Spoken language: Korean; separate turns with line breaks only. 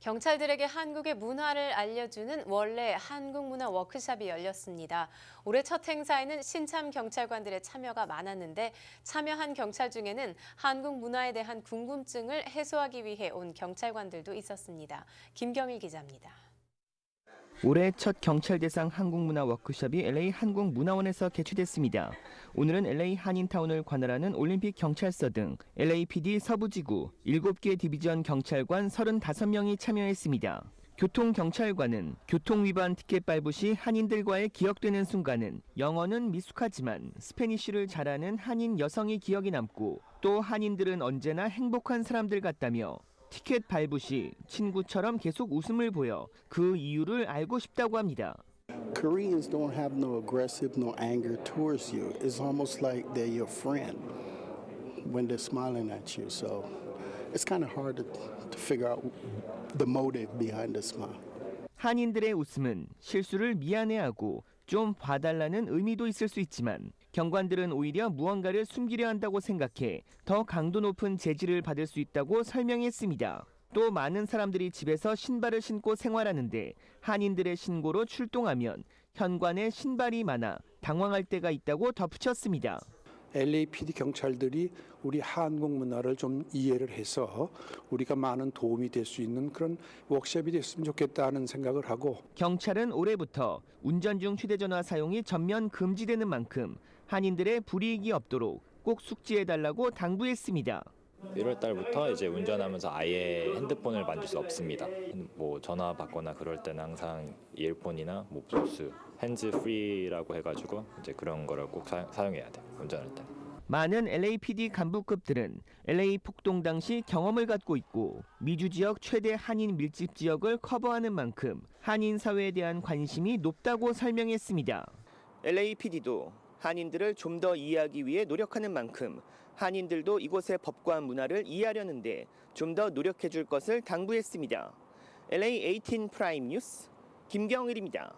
경찰들에게 한국의 문화를 알려주는 원래 한국 문화 워크숍이 열렸습니다. 올해 첫 행사에는 신참 경찰관들의 참여가 많았는데 참여한 경찰 중에는 한국 문화에 대한 궁금증을 해소하기 위해 온 경찰관들도 있었습니다. 김경일 기자입니다.
올해 첫 경찰 대상 한국문화 워크숍이 LA 한국문화원에서 개최됐습니다. 오늘은 LA 한인타운을 관할하는 올림픽 경찰서 등 LAPD 서부지구 7개 디비전 경찰관 35명이 참여했습니다. 교통경찰관은 교통위반 티켓 발부 시 한인들과의 기억되는 순간은 영어는 미숙하지만 스페니쉬를 잘하는 한인 여성이 기억이 남고 또 한인들은 언제나 행복한 사람들 같다며 티켓 발부 시 친구처럼 계속 웃음을 보여 그 이유를 알고 싶다고 합니다.
Koreans don't have no aggressive, no anger towards you. It's almost like they're your friend when they're smiling at you. So it's kind of hard to, to figure out the motive behind the smile.
한인들의 웃음은 실수를 미안해하고 좀 봐달라는 의미도 있을 수 있지만 경관들은 오히려 무언가를 숨기려 한다고 생각해 더 강도 높은 제지를 받을 수 있다고 설명했습니다. 또 많은 사람들이 집에서 신발을 신고 생활하는데 한인들의 신고로 출동하면 현관에 신발이 많아 당황할 때가 있다고 덧붙였습니다.
LAPD 경찰들이 우리 한국 문화를 좀 이해를 해서 우리가 많은 도움이 될 수 있는 그런 워크숍이 됐으면 좋겠다는 생각을 하고
경찰은 올해부터 운전 중 휴대전화 사용이 전면 금지되는 만큼 한인들의 불이익이 없도록 꼭 숙지해달라고 당부했습니다.
1월 달부터 이제 운전하면서 아예 핸드폰을 만질 수 없습니다. 뭐 전화 받거나 그럴 때는 항상 이어폰이나 뭐 블루투스, 핸즈 프리라고 해가지고 이제 그런 거를 꼭 사, 사용해야 돼 운전할 때.
많은 LAPD 간부급들은 LA 폭동 당시 경험을 갖고 있고 미주 지역 최대 한인 밀집 지역을 커버하는 만큼 한인 사회에 대한 관심이 높다고 설명했습니다. LAPD도 한인들을 좀 더 이해하기 위해 노력하는 만큼 한인들도 이곳의 법과 문화를 이해하려는데 좀 더 노력해 줄 것을 당부했습니다. LA 18 프라임 뉴스 김경일입니다.